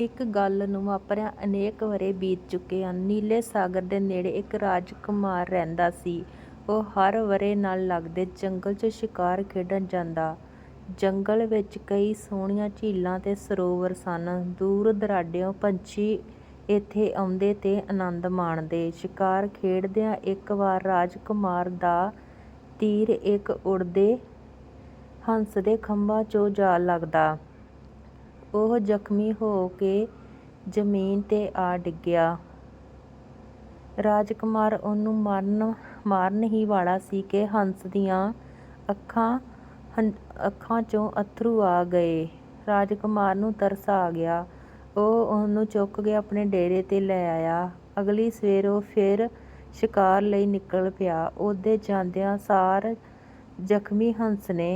ਇੱਕ ਗੱਲ ਨੂੰ ਵਾਪਰਿਆਂ, ਅਨੇਕ ਵਰ੍ਹੇ ਬੀਤ ਚੁੱਕੇ ਹਨ। ਨੀਲੇ ਸਾਗਰ ਦੇ ਨੇੜੇ ਇੱਕ ਰਾਜਕੁਮਾਰ ਰਹਿੰਦਾ ਸੀ। ਉਹ ਹਰ ਵਰ੍ਹੇ ਨਾਲ ਲੱਗਦੇ ਜੰਗਲ 'ਚ ਸ਼ਿਕਾਰ ਖੇਡਣ ਜਾਂਦਾ। ਜੰਗਲ ਵਿੱਚ ਕਈ ਸੋਹਣੀਆਂ ਝੀਲਾਂ ਤੇ ਸਰੋਵਰ ਸਨ। ਦੂਰ-ਦੁਰਾਡੇ ਪੰਛੀ ਇੱਥੇ ਆਉਂਦੇ ਤੇ ਆਨੰਦ ਮਾਣਦੇ। ਸ਼ਿਕਾਰ ਖੇਡਦਿਆਂ ਇੱਕ ਵਾਰ ਰਾਜਕੁਮਾਰ ਦਾ ਤੀਰ ਇੱਕ ਉੜਦੇ ਹੰਸ ਦੇ ਖੰਭਾਂ 'ਚੋਂ ਜਾ ਲੱਗਦਾ। ਉਹ ਜ਼ਖ਼ਮੀ ਹੋ ਕੇ ਜ਼ਮੀਨ 'ਤੇ ਆ ਡਿੱਗਿਆ। ਰਾਜਕੁਮਾਰ ਉਹਨੂੰ ਮਾਰਨ ਮਾਰਨ ਹੀ ਵਾਲਾ ਸੀ ਕਿ ਹੰਸ ਦੀਆਂ ਅੱਖਾਂ ਅੱਖਾਂ 'ਚੋਂ ਅੱਥਰੂ ਆ ਗਏ। ਰਾਜਕੁਮਾਰ ਨੂੰ ਤਰਸ ਆ ਗਿਆ। ਉਹ ਉਹਨੂੰ ਚੁੱਕ ਕੇ ਆਪਣੇ ਡੇਰੇ 'ਤੇ ਲੈ ਆਇਆ। ਅਗਲੀ ਸਵੇਰ ਉਹ ਫਿਰ ਸ਼ਿਕਾਰ ਲਈ ਨਿਕਲ ਪਿਆ। ਉਹਦੇ ਜਾਂਦਿਆਂ ਸਾਰ ਜ਼ਖ਼ਮੀ ਹੰਸ ਨੇ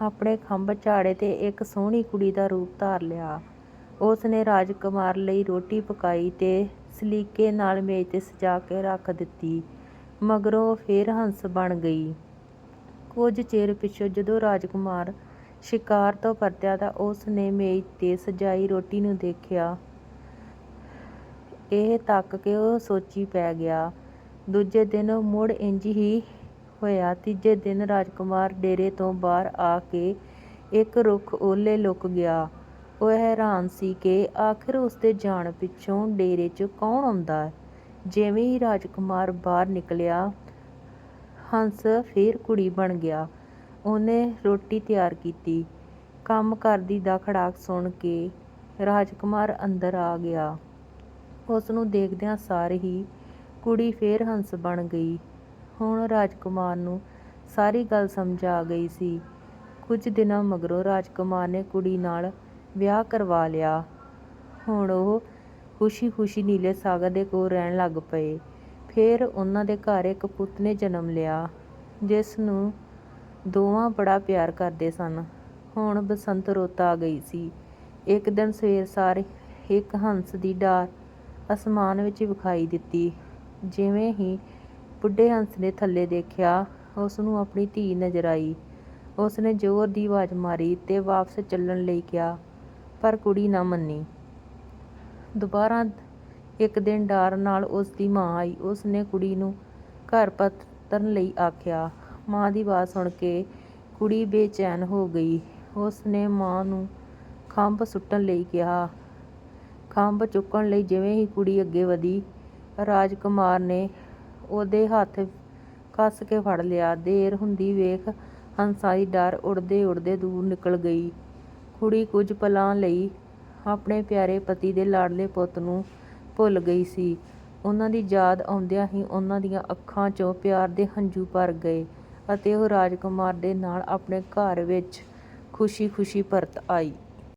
ਆਪਣੇ ਖੰਭ ਝਾੜੇ ਤੇ ਇੱਕ ਸੋਹਣੀ ਕੁੜੀ ਦਾ ਰੂਪ ਧਾਰ ਲਿਆ। ਉਸਨੇ ਰਾਜਕੁਮਾਰ ਲਈ ਰੋਟੀ ਪਕਾਈ ਤੇ ਸਲੀਕੇ ਨਾਲ ਮੇਜ਼ 'ਤੇ ਸਜਾ ਕੇ ਰੱਖ ਦਿੱਤੀ। ਮਗਰੋਂ ਉਹ ਫੇਰ ਹੰਸ ਬਣ ਗਈ। ਕੁਝ ਚਿਰ ਪਿਛੋਂ ਜਦੋਂ ਰਾਜਕੁਮਾਰ ਸ਼ਿਕਾਰ ਤੋਂ ਪਰਤਿਆ ਤਾਂ ਉਸਨੇ ਮੇਜ਼ 'ਤੇ ਸਜਾਈ ਰੋਟੀ ਨੂੰ ਦੇਖਿਆ। ਇਹ ਤੱਕ ਕੇ ਉਹ ਸੋਚੀ ਪੈ ਗਿਆ। ਦੂਜੇ ਦਿਨ ਮੁੜ ਇੰਜ ਹੀ ਹੋਇਆ। ਤੀਜੇ ਦਿਨ ਰਾਜਕੁਮਾਰ ਡੇਰੇ ਤੋਂ ਬਾਹਰ ਆ ਕੇ ਇੱਕ ਰੁੱਖ ਓਹਲੇ ਲੁਕ ਗਿਆ। ਉਹ ਹੈਰਾਨ ਸੀ ਕਿ ਆਖ਼ਿਰ ਉਸਦੇ ਜਾਣ ਪਿੱਛੋਂ ਡੇਰੇ 'ਚ ਕੌਣ ਆਉਂਦਾ। ਜਿਵੇਂ ਹੀ ਰਾਜਕੁਮਾਰ ਬਾਹਰ ਨਿਕਲਿਆ, ਹੰਸ ਫੇਰ ਕੁੜੀ ਬਣ ਗਿਆ। ਉਹਨੇ ਰੋਟੀ ਤਿਆਰ ਕੀਤੀ। ਕੰਮ ਕਰਦੀ ਦਾ ਖੜਾਕ ਸੁਣ ਕੇ ਰਾਜਕੁਮਾਰ ਅੰਦਰ ਆ ਗਿਆ। ਉਸਨੂੰ ਦੇਖਦਿਆਂ ਸਾਰ ਹੀ ਕੁੜੀ ਫੇਰ ਹੰਸ ਬਣ ਗਈ। ਹੁਣ ਰਾਜਕੁਮਾਰ ਨੂੰ ਸਾਰੀ ਗੱਲ ਸਮਝ ਆ ਗਈ ਸੀ। ਕੁਝ ਦਿਨਾਂ ਮਗਰੋਂ ਰਾਜਕੁਮਾਰ ਨੇ ਕੁੜੀ ਨਾਲ ਵਿਆਹ ਕਰਵਾ ਲਿਆ। ਹੁਣ ਉਹ ਖੁਸ਼ੀ-ਖੁਸ਼ੀ ਨੀਲੇ ਸਾਗਰ ਦੇ ਕੋਲ ਰਹਿਣ ਲੱਗ ਪਏ। ਫਿਰ ਉਹਨਾਂ ਦੇ ਘਰ ਇੱਕ ਪੁੱਤ ਨੇ ਜਨਮ ਲਿਆ, ਜਿਸ ਨੂੰ ਦੋਵਾਂ ਬੜਾ ਪਿਆਰ ਕਰਦੇ ਸਨ। ਹੁਣ ਬਸੰਤ ਰੁੱਤ ਆ ਗਈ ਸੀ। ਇੱਕ ਦਿਨ ਸਵੇਰ ਸਾਰ ਇੱਕ ਹੰਸ ਦੀ ਡਾਰ ਅਸਮਾਨ ਵਿੱਚ ਵਿਖਾਈ ਦਿੱਤੀ। ਜਿਵੇਂ ਹੀ ਬੁੱਢੇ ਹੰਸ ਨੇ ਥੱਲੇ ਦੇਖਿਆ, ਉਸਨੂੰ ਆਪਣੀ ਧੀ ਨਜ਼ਰ ਆਈ। ਉਸਨੇ ਜ਼ੋਰ ਦੀ ਆਵਾਜ਼ ਮਾਰੀ ਤੇ ਵਾਪਸ ਚੱਲਣ ਲਈ ਕਿਹਾ, ਪਰ ਕੁੜੀ ਨਾ ਮੰਨੀ। ਦੁਬਾਰਾ ਇੱਕ ਦਿਨ ਡਾਰ ਨਾਲ ਉਸਦੀ ਮਾਂ ਆਈ। ਉਸਨੇ ਕੁੜੀ ਨੂੰ ਘਰ ਪਰਤਣ ਲਈ ਆਖਿਆ। ਮਾਂ ਦੀ ਆਵਾਜ਼ ਸੁਣ ਕੇ ਕੁੜੀ ਬੇਚੈਨ ਹੋ ਗਈ। ਉਸਨੇ ਮਾਂ ਨੂੰ ਖੰਭ ਸੁੱਟਣ ਲਈ ਕਿਹਾ। ਖੰਭ ਚੁੱਕਣ ਲਈ ਜਿਵੇਂ ਹੀ ਕੁੜੀ ਅੱਗੇ ਵਧੀ, ਰਾਜਕੁਮਾਰ ਨੇ ਉਹਦੇ ਹੱਥ ਕੱਸ ਕੇ ਫੜ ਲਿਆ। ਦੇਰ ਹੁੰਦੀ ਵੇਖ ਹੰਸਾਂ ਦੀ ਡਾਰ ਉੱਡਦੇ-ਉੱਡਦੇ ਦੂਰ ਨਿਕਲ ਗਈ। ਕੁੜੀ ਕੁਝ ਪਲਾਂ ਲਈ ਆਪਣੇ ਪਿਆਰੇ ਪਤੀ ਦੇ ਲਾਡਲੇ ਪੁੱਤ ਨੂੰ ਭੁੱਲ ਗਈ ਸੀ। ਉਹਨਾਂ ਦੀ ਯਾਦ ਆਉਂਦਿਆਂ ਹੀ ਉਹਨਾਂ ਦੀਆਂ ਅੱਖਾਂ 'ਚੋਂ ਪਿਆਰ ਦੇ ਹੰਝੂ ਭਰ ਗਏ ਅਤੇ ਉਹ ਰਾਜਕੁਮਾਰ ਦੇ ਨਾਲ ਆਪਣੇ ਘਰ ਵਿੱਚ ਖੁਸ਼ੀ-ਖੁਸ਼ੀ ਪਰਤ ਆਈ।